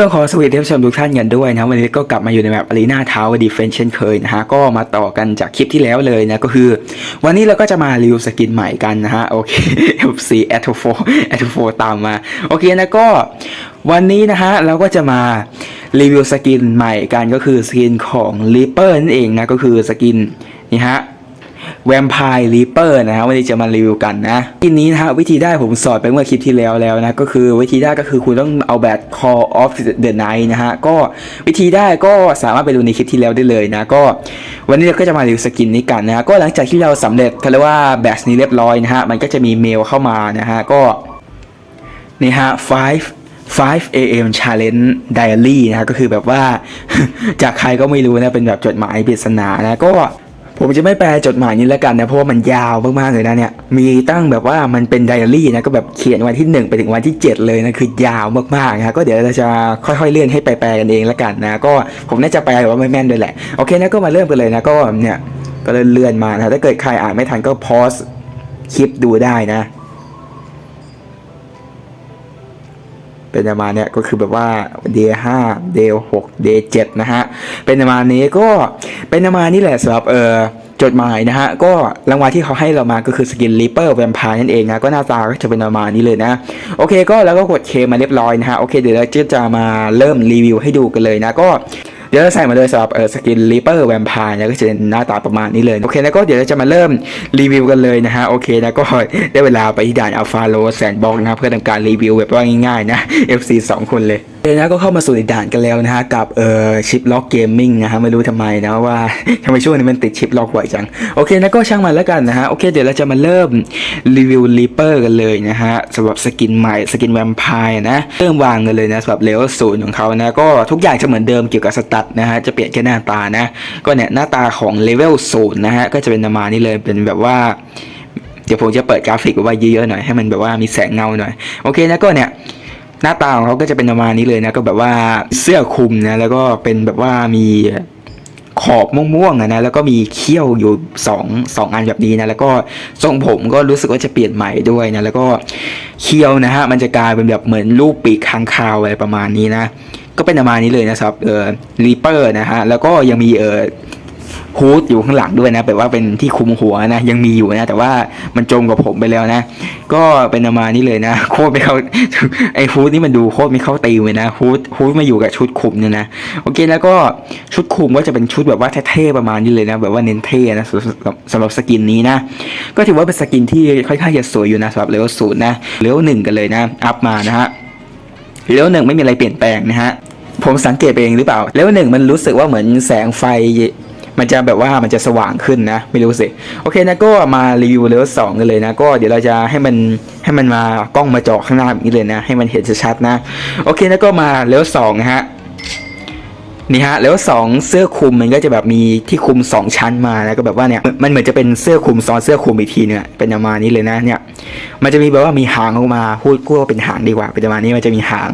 ก็ขอสวัสดีท่านผู้ชมทุกท่านกันด้วยนะวันนี้ก็กลับมาอยู่ในแบบอารีนาเท้าดีเฟนเช่นเคยนะฮะก็มาต่อกันจากคลิปที่แล้วเลยนะก็คือ วันนี้เราก็จะมารีวิวสกินใหม่กันนะฮะโอเค FC a t o 4 a t o 4ตามมา โอเคนะก็วันนี้นะฮะเราก็จะมารีวิวสกินใหม่กันก็คือสกินของ Reaper นั่นเองนะก็คือสกินนี่ฮะ แวมไพร์รีเปอร์นะฮะวันนี้จะมารีวิวกันนะทีนี้นะฮะวิธีได้ผมสอนไปเมื่อคลิปที่แล้วแล้วนะก็คือวิธีได้ก็คือคุณต้องเอาแบบ Call of the Night นะฮะก็วิธีได้ก็สามารถไปดูในคลิปที่แล้วได้เลยนะก็วันนี้เราก็จะมารีวิวสกินนี้กันนะฮะก็หลังจากที่เราสำเร็จเขาเรียกว่าแบชนี้เรียบร้อยนะฮะมันก็จะมีเมลเข้ามานะฮะก็นี่ฮะ5 5 a.m. challenge diary นะฮะก็คือแบบว่า จากใครก็ไม่รู้นะ เป็นแบบจดหมายปริศนานะ ก็ ผมจะไม่แปลจดหมายนี้แล้วกันนะเพราะว่ามันยาวมากๆเลยนะเนี่ยมีตั้งแบบว่ามันเป็นไดอารี่นะก็แบบเขียนวันที่ 1 ไปถึงวันที่ 7 เลยนะคือยาวมากๆนะก็เดี๋ยวเราจะค่อยๆเลื่อนให้ไปแปลกันเองแล้วกันนะก็ผมน่าจะแปลว่าไม่แม่นด้วยแหละโอเคนะก็มาเริ่มกันเลยนะก็เนี่ยก็เลื่อนๆมานะถ้าเกิดใครอ่านไม่ทันก็พอสคลิปดูได้นะ เป็นประมาณเนี้ยก็คือแบบว่า day 5 day 6 day 7นะฮะเป็นประมาณนี้ก็เป็นประมาณนี้แหละสำหรับเออจดหมายนะฮะก็รางวัลที่เขาให้เรามาก็คือสกินลิเปอร์แวมพายนั่นเองนะก็หน้าตาก็จะเป็นประมาณนี้เลยนะ โอเคก็แล้วก็กดเคมาเรียบร้อยนะฮะโอเคเดี๋ยวเราจะจะมาเริ่มรีวิวให้ดูกันเลยนะก็ เดี๋ยวเราใส่มาเลยสำหรับเออสกินลิเปอร์แวมพร์นะก็จะเป็นหน้าตาประมาณนี้เลยโอเคแล้วก็เดี๋ยวเราจะมาเริ่มรีวิวกันเลยนะฮะโอเคนะก็ได้เวลาไปที่ด่านอัลฟาโลแสนบอกนะเพื่อทำการรีวิวแบบว่าง่ายๆนะ FC 2 คนเลย เดี๋ยวนะก็เข้ามาสู่ในด่านกันแล้วนะฮะกับเอ่อชิปล็อกเกมมิ่งนะฮะไม่รู้ทำไมนะว่าทำไมช่วงนี้มันติดชิปล็อกบ่อยจัง โอเคนะก็ช่างมันแล้วกันนะฮะโอเคเดี๋ยวเราจะมาเริ่มรีวิวรีเปอร์กันเลยนะฮะสำหรับสกินใหม่สกินแวมไพร์นะเริ่มวางกันเลยนะสำหรับเลเวลศูนย์ของเขานะก็ทุกอย่างจะเหมือนเดิมเกี่ยวกับสตัตนะฮะจะเปลี่ยนแค่หน้าตานะก็เนี่ยหน้าตาของเลเวลศูนย์นะฮะก็จะเป็นประมาณนี้เลยเป็นแบบว่าเดี๋ยวผมจะเปิดกราฟิกไว้เยอะๆหน่อยให้มันแบบว่ามีแสงเงาหน่อยโอเคนะก็เนี่ย หน้าตาของเขาก็จะเป็นประมาณนี้เลยนะก็แบบว่าเสื้อคลุมนะแล้วก็เป็นแบบว่ามีขอบม่วงๆนะแล้วก็มีเขี้ยวอยู่สองสองอันแบบนี้นะแล้วก็ทรงผมก็รู้สึกว่าจะเปลี่ยนใหม่ด้วยนะแล้วก็เขี้ยวนะฮะมันจะกลายเป็นแบบเหมือนรูปปีกค้างคาวอะไรประมาณนี้นะก็เป็นประมาณนี้เลยนะครับเออรีเปอร์นะฮะแล้วก็ยังมีเออ ฮูดอยู่ข้างหลังด้วยนะแบบว่าเป็นที่คุมหัวนะยังมีอยู่นะ แต่ว่ามันจมกับผมไปแล้วนะ ก็เป็นประมาณนี้เลยนะโคตรไม่เข้าไอ้ฮูดนี่มันดูโคตรไม่เข้าตีเลยนะฮูดฮูดมาอยู่กับชุดคุมเนี่ยนะโอเคแล้วก็ชุดคุมก็จะเป็นชุดแบบว่าเท่ๆประมาณนี้เลยนะ แบบว่าเน้นเท่นะสำหรับสกินนี้นะ ก็ถือว่าเป็นสกินที่ค่อนข้างจะสวยอยู่นะสำหรับเลเวลศูนย์นะเลเวลหนึ่งกันเลยนะอัพมานะฮะเลเวลหนึ่งไม่มีอะไรเปลี่ยนแปลงนะฮะผมสังเกตไปเองหรือเปล่า เลเวลหนึ่งมันรู้สึกว่าเหมือนแสงไฟ มันจะแบบว่ามันจะสว่างขึ้นนะ ไม่รู้สิ โอเคนะก็มารีวิวเลเวลสองกันเลยนะ ก็เดี๋ยวเราจะให้มันให้มันมากล้องมาเจาะข้างหน้าแบบนี้เลยนะ ให้มันเห็นชัดๆนะ โอเคนะก็มาเลเวลสองนะฮะนี่ฮะแล้วสองเสื้อคลุมมันก็จะแบบมีที่คลุมสองชั้นมาแล้วก็แบบว่าเนี่ยมันเหมือนจะเป็นเสื้อคลุมซ้อนเสื้อคลุมอีกทีเนี่ยเป็นประมาณนี้เลยนะเนี่ยมันจะมีแบบว่ามีหางออกมาพูดกู้ว่าเป็นหางดีกว่าเป็นประมาณนี้มันจะมีหาง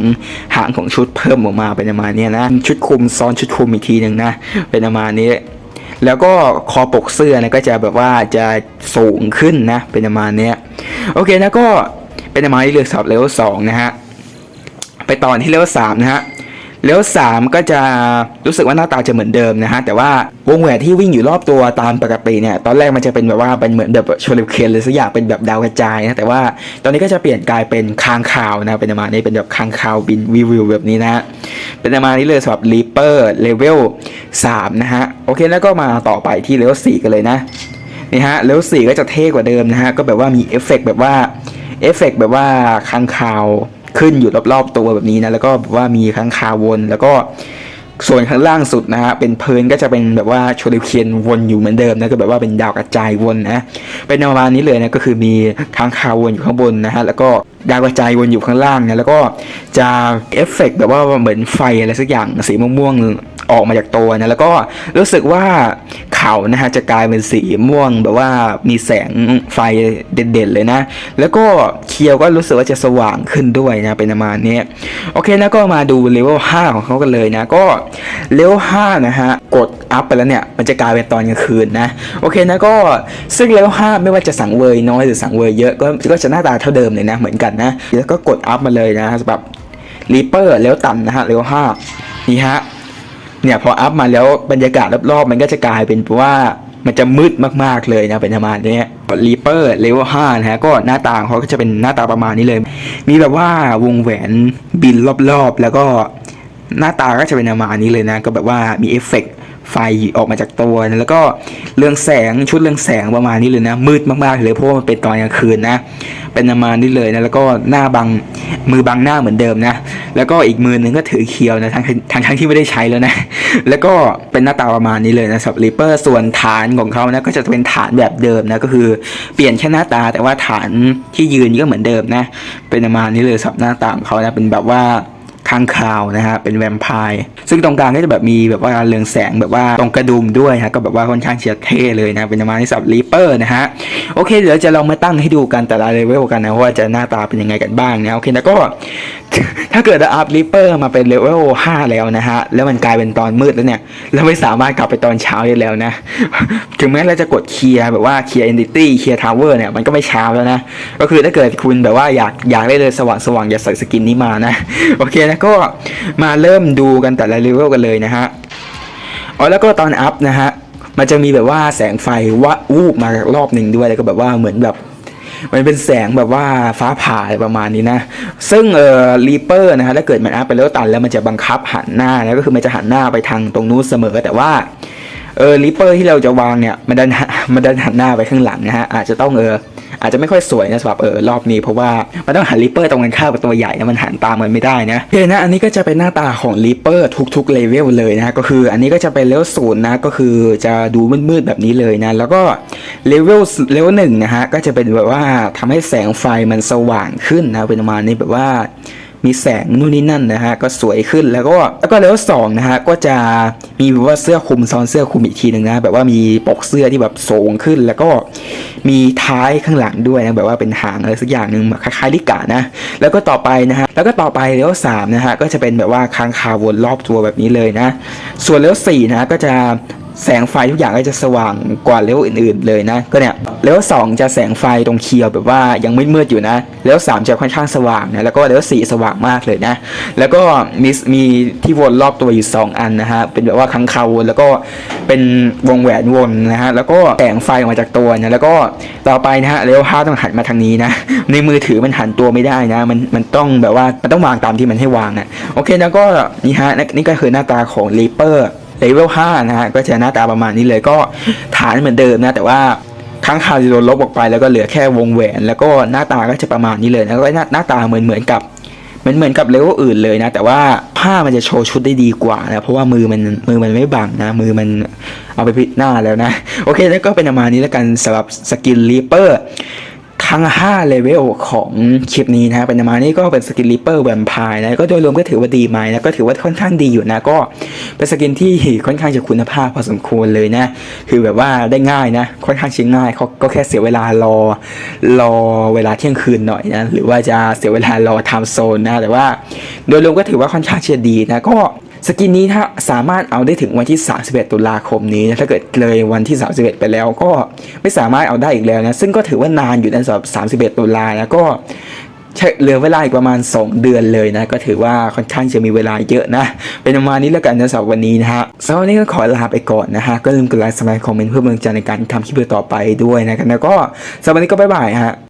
หางของชุดเพิ่มออกมาเป็นประมาณนี้นะชุดคลุมซ้อนชุดคลุมอีกทีหนึ่งนะเป็นประมาณนี้ แล้วก็คอปกเสื้อนะก็จะแบบว่าจะสูงขึ้นนะ เป็นประมาณนี้โอเคนะก็เป็นประมาณนี้เลยสำหรับเลเวลสองนะฮะ ไปต่อที่เลเวลสามนะฮะเลเวลสามก็จะรู้สึกว่าหน้าตาจะเหมือนเดิมนะฮะ แต่ว่าวงแหวนที่วิ่งอยู่รอบตัวตามปกติเนี่ย ตอนแรกมันจะเป็นแบบว่าเป็นเหมือนแบบโชลิเคนเลยสักอย่างเป็นแบบดาวกระจายนะแต่ว่าตอนนี้ก็จะเปลี่ยนกลายเป็นคางคาวนะเป็นประมาณนี้เป็นแบบคางคาวบินวิววิวแบบนี้นะฮะเป็นประมาณนี้เลยสำหรับรี เปอร์เลเวลสามนะฮะโอเคแล้วก็มาต่อไปที่เลเวลสี่กันเลยนะนี่ฮะเลเวลสี่ก็จะเท่กว่าเดิมนะฮะก็แบบว่ามีเอฟเฟกต์แบบว่าเอฟเฟกต์แบบว่าค้างคาวขึ้นอยู่รอบๆตัวแบบนี้นะแล้วก็แบบว่ามีค้างคาววนแล้วก็ส่วนข้างล่างสุดนะฮะเป็นเพลินก็จะเป็นแบบว่าโชลิเคียนวนอยู่เหมือนเดิมนะก็แบบว่าเป็นดาวกระจายวนนะเป็นประมาณนี้เลยนะก็คือมีค้างคาววนอยู่ข้างบนนะฮะแล้วก็ ดาวกระจายวนอยู่ข้างล่างนะแล้วก็จะเอฟเฟกต์แบบว่าเหมือนไฟอะไรสักอย่างสีม่วงๆออกมาจากตัวนะแล้วก็รู้สึกว่าเขานะฮะจะกลายเป็นสีม่วงแบบว่ามีแสงไฟเด่นๆเลยนะ แล้วก็เคียวก็รู้สึกว่าจะสว่างขึ้นด้วยนะเป็นประมาณนี้โอเคนะก็มาดูเลเวล5ของเขากันเลยนะก็เลเวล5นะฮะกดอัพไปแล้วเนี่ยมันจะกลายเป็นตอนกลางคืนนะโอเคนะก็ซึ่งเลเวล5ไม่ว่าจะสังเวยน้อยหรือสังเวยเยอะก็ก็จะหน้าตาเท่าเดิมเลยนะเหมือนกันนะ แล้วก็กดอัพมาเลยนะสำหรับรีเปอร์เลเวต่ำนะฮะเลเวลห้านี่ฮะเนี่ยพออัพมาแล้วบรรยากาศรอบๆ มันก็จะกลายเป็นว่ามันจะมืดมากๆเลยนะเป็นประมาณนี้รีเปอร์เลเวลห้านะฮะก็หน้าตาของเขาก็จะเป็นหน้าตาประมาณนี้เลย มีแบบว่าวงแหวนบินรอบๆ แล้วก็ หน้าตาก็จะเป็นประมาณนี้เลยนะ ก็แบบว่ามีเอฟเฟกต์ไฟออกมาจากตัวนะแล้วก็เรืองแสงชุดเรืองแสงประมาณนี้เลยนะ มืดมากๆเลยเพราะว่ามันเป็นตอนกลางคืนนะ เป็นประมาณนี้เลยนะแล้วก็หน้าบังมือบังหน้าเหมือนเดิมนะ แล้วก็อีกมือหนึงก็ถือเคียวนะทั้งทั้งทั้งที่ไม่ได้ใช้แล้วนะ แล้วก็เป็นหน้าตาประมาณนี้เลยนะสำหรับริปเปอร์ส่วนฐานของเขานะก็จะเป็นฐานแบบเดิมนะก็คือเปลี่ยนแค่หน้าตาแต่ว่าฐานที่ยืนก็เหมือนเดิมนะ เป็นประมาณนี้เลยสำหรับหน้าตาของเขานะเป็นแบบว่า ข้างคาวนะฮะเป็นแวมไพร์ซึ่งตรงกลางก็จะแบบมีแบบว่าเรืองแสงแบบว่าตรงกระดุมด้วยฮะก็แบบว่าค่อนข้างเฉียดเท่เลยนะเป็นประมาณนี้สับรีเปอร์นะฮะโอเคเดี๋ยวจะลองมาตั้งให้ดูกันแต่ละเลเวลกันนะว่าจะหน้าตาเป็นยังไงกันบ้างนะโอเคแล้วก็ ถ้าเกิดอัพริปเปอร์มาเป็นเลเวล5แล้วนะฮะ แล้วมันกลายเป็นตอนมืดแล้วเนี่ย เราไม่สามารถกลับไปตอนเช้าได้แล้วนะ ถึงแม้เราจะกดเคลียร์แบบว่าเคลียร์ entity เคลียร์ tower เนี่ย มันก็ไม่เช้าแล้วนะ ก็คือถ้าเกิดคุณแบบว่าอยากอยากได้เลยสว่างสว่างๆอย่าใส่สกินนี้มานะ โอเคนะก็มาเริ่มดูกันแต่ละเลเวลกันเลยนะฮะ อ๋อแล้วก็ตอนอัพนะฮะ มันจะมีแบบว่าแสงไฟวะวูบมารอบหนึ่งด้วยแล้วก็แบบว่าเหมือนแบบ มันเป็นแสงแบบว่าฟ้าผ่าประมาณนี้นะ ซึ่งเอ่อรีเปอร์นะฮะถ้าเกิดมันอัพไปแล้วตันแล้วมันจะบังคับหันหน้านะก็คือมันจะหันหน้าไปทางตรงนู้นเสมอแต่ว่าเออรีเปอร์ที่เราจะวางเนี่ยมันดันมันดันหันหน้าไปข้างหลังนะฮะอาจจะต้องเออ อาจจะไม่ค่อยสวยนะสำหรับเออรอบนี้เพราะว่ามันต้องหันรีเปอร์ตรงกันข้ามกับตัวใหญ่นะมันหันตามมันไม่ได้นะโอเคนะอันนี้ก็จะเป็นหน้าตาของรีเปอร์ทุกๆเลเวลเลยนะก็คืออันนี้ก็จะเป็นเลเวลศูนย์นะก็คือจะดูมืดๆแบบนี้เลยนะแล้วก็เลเวลเลเวลหนึ่งนะฮะก็จะเป็นแบบว่าทำให้แสงไฟมันสว่างขึ้นนะเป็นประมาณนี้แบบว่า มีแสงนู่นนี่นั่นนะฮะก็สวยขึ้นแล้วก็แล้วก็เลเวลสองนะฮะก็จะมีแบบว่าเสื้อคลุมซ้อนเสื้อคลุมอีกทีหนึ่งนะแบบว่ามีปกเสื้อที่แบบสูงขึ้น แล้วก็มีท้ายข้างหลังด้วยนะแบบว่าเป็นหางอะไรสักอย่างหนึ่งแบบคล้ายๆลิกานะแล้วก็ต่อไปนะฮะแล้วก็ต่อไปเลเวลสามนะฮะก็จะเป็นแบบว่าค้างคาวนรอบตัวแบบนี้เลยนะ ส่วนเลเวลสี่นะก็จะ แสงไฟทุกอย่างก็จะสว่างกว่าเลเวลอื่น ๆ เลยนะ ก็เนี่ยเลเวลสองจะแสงไฟตรงเคียวแบบว่ายังมืดๆอยู่นะเลเวลสามจะค่อนข้างสว่างนะแล้วก็เลเวลสี่สว่างมากเลยนะ แล้วก็มีมีที่วนรอบตัวอยู่สองอันนะฮะเป็นแบบว่าค้างคาวนแล้วก็เป็นวงแหวนวนนะฮะแล้วก็แสงไฟออกมาจากตัวนะแล้วก็ต่อไปนะฮะเลเวลห้าต้องหันมาทางนี้นะในมือถือมันหันตัวไม่ได้นะ มันมันต้องแบบว่ามันต้องวางตามที่มันให้วางอะโอเคแล้วก็นี่ฮะนี่ก็คือหน้าตาของรีเปอร์ เลเวล5นะฮะก็จะหน้าตาประมาณนี้เลยก็ฐานเหมือนเดิมนะ แต่ว่าข้างคาวจะโดนลบออกไปแล้วก็เหลือแค่วงแหวน แล้วก็หน้าตาก็จะประมาณนี้เลยแล้วก็หน้าหน้าตาเหมือนเหมือนกับเหมือนเหมือนกับเลเวลอื่นเลยนะ แต่ว่าผ้ามันจะโชว์ชุดได้ดีกว่านะเพราะว่ามือมันมือมันไม่บังนะ มือมันเอาไปพิดหน้าแล้วนะ โอเคแล้วก็เป็นประมาณนี้แล้วกันสำหรับสกินรีเปอร์ ทั้ง5เลเวลของคลิปนี้นะเป็นประมาณนี้ก็เป็นสกินริปเปอร์แวมไพร์นะก็โดยรวมก็ถือว่าดีไหมนะก็ถือว่าค่อนข้างดีอยู่นะก็เป็นสกินที่ค่อนข้างจะคุณภาพพอสมควรเลยนะคือแบบว่าได้ง่ายนะค่อนข้างใช้ง่ายเขาก็แค่เสียเวลารอรอเวลาเที่ยงคืนหน่อยนะหรือว่าจะเสียเวลารอไทม์โซนนะแต่ว่า โดยรวมก็ถือว่าค่อนข้างจะดีนะก็ สกินนี้ถ้าสามารถเอาได้ถึงวันที่ 31 ตุลาคมนี้นะถ้าเกิดเลยวันที่ 31 ไปแล้วก็ไม่สามารถเอาได้อีกแล้วนะซึ่งก็ถือว่านานอยู่นะสำหรับ31 ตุลานะก็ใช้เหลือเวลาอีกประมาณ 2 เดือนเลยนะ ก็ถือว่าค่อนข้างจะมีเวลาเยอะนะ เป็นประมาณนี้แล้วกันนะสำหรับวันนี้นะฮะสำหรับวันนี้ก็ขอลาไปก่อนนะฮะ ก็ลืมกดไลค์สมัครคอมเมนต์เพื่อเป็นกำลังใจในการทำคลิปต่อไปด้วยนะครับแล้วก็สำหรับวันนี้ก็บ๊ายบายฮะ